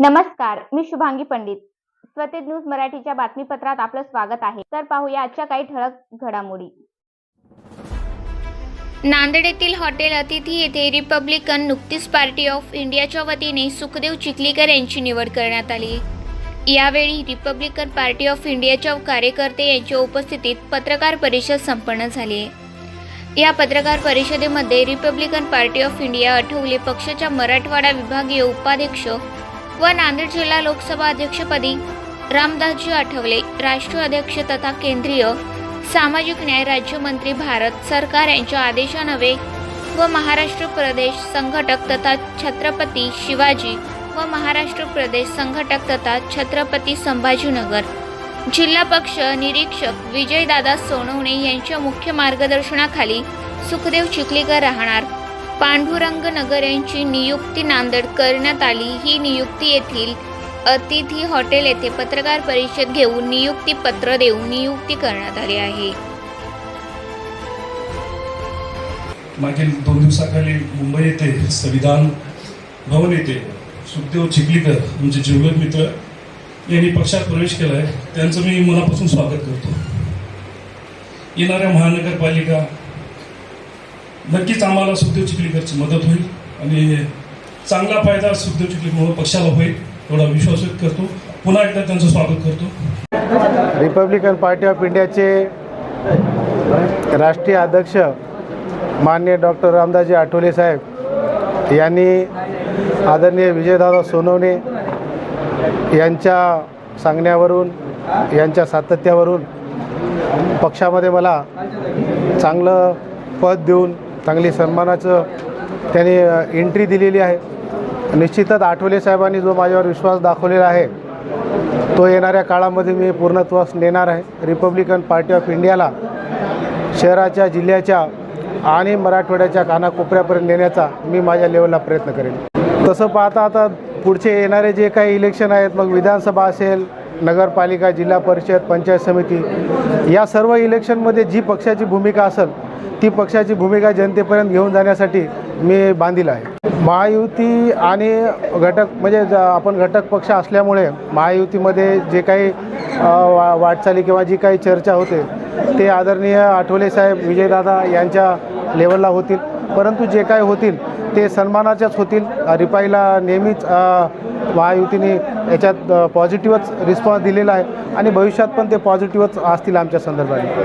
नमस्कार मी शुभांगी पंडित. स्वतेज न्यूज मराठीच्या बातमीपत्रात आपलं स्वागत आहे. तर पाहूया आजच्या काही ठळक घडामोडी. नांदेड येथील हॉटेल अतिथी येथे रिपब्लिकन नुकतीच पार्टी ऑफ इंडियाच्या वतीने सुखदेव चिखलीकर यांची निवड करण्यात आली. यावेळी रिपब्लिकन पार्टी ऑफ इंडियाच्या कार्यकर्ते यांच्या उपस्थितीत पत्रकार परिषद संपन्न झाली. या पत्रकार परिषदेमध्ये Republican party of India Athawale पक्षाच्या मराठवाडा विभागीय उपाध्यक्ष व नांदेड जिल्हा लोकसभा अध्यक्षपदी रामदासजी आठवले राष्ट्रीय अध्यक्ष तथा केंद्रीय सामाजिक न्याय राज्यमंत्री भारत सरकार यांच्या आदेशानवे व महाराष्ट्र प्रदेश संघटक तथा छत्रपती शिवाजी व महाराष्ट्र प्रदेश संघटक तथा छत्रपती संभाजीनगर. जिल्हा पक्ष निरीक्षक विजयदादा सोनवणे यांच्या मुख्य मार्गदर्शनाखाली सुखदेव चिखलीकर राहणार. पांडुरंग नगर यांची नियुक्ती नांदेड करण्यात आली. ही नियुक्ती येथील अतिथी हॉटेल येथे पत्रकार परिषद घेऊन नियुक्ती पत्र देऊन नियुक्ती करण्यात आली आहे. मागील दोन दिवसाखाली मुंबई येथे संविधान भवन येथे सुखदेव चिखलीकर म्हणजे जीवलग मित्र यांनी पक्षात प्रवेश केला आहे त्यांचं मी मनापासून स्वागत करतो. येणाऱ्या महानगरपालिका नक्कीच आम्हाला सुखदेव चिखलीकरची मदत होईल आणि चांगला फायदा सुखदेव चिखलीकर पक्षाला होईल एवढा विश्वास व्यक्त करतो. पुन्हा एकदा त्यांचं स्वागत करतो. रिपब्लिकन पार्टी ऑफ इंडियाचे राष्ट्रीय अध्यक्ष माननीय डॉक्टर रामदासजी आठवले साहेब यांनी आदरणीय विजयदादा सोनवणे यांच्या सांगण्यावरून यांच्या सातत्यावरून पक्षामध्ये मला चांगलं पद देऊन चांगली सन्मानाचं त्यांनी एंट्री दिलेली आहे. निश्चितच आठवले साहेबांनी जो माझ्यावर विश्वास दाखवलेला आहे तो येणाऱ्या काळामध्ये मी पूर्णत्वास नेणार आहे. रिपब्लिकन पार्टी ऑफ इंडियाला शहराच्या जिल्ह्याच्या आणि मराठवाड्याच्या कानाकोपऱ्यापर्यंत नेण्याचा मी माझ्या लेवलला प्रयत्न करेन. तसं पाहता आता पुढचे येणारे जे काही इलेक्शन आहेत मग विधानसभा असेल नगरपालिका जिल्हा परिषद पंचायत समिती या सर्व इलेक्शनमध्ये जी पक्षाची भूमिका असेल ती पक्षाची भूमिका जनतेपर्यंत घेऊन जाण्यासाठी मी बांधील आहे. महायुती आणि घटक म्हणजे ज- आपण घटक पक्ष असल्यामुळे महायुतीमध्ये जे काही वा वाटचाली किंवा जी काही चर्चा होते ते आदरणीय आठवले साहेब विजयदादा यांच्या लेवलला होतील. परंतु जे काय होतील ते सन्मानाच्याच होतील. रिपाईला नेहमीच महायुतीने याच्यात पॉझिटिव्हच रिस्पॉन्स दिलेला आहे. आणि भविष्यात पण ते पॉझिटिव्हच असतील आमच्या संदर्भात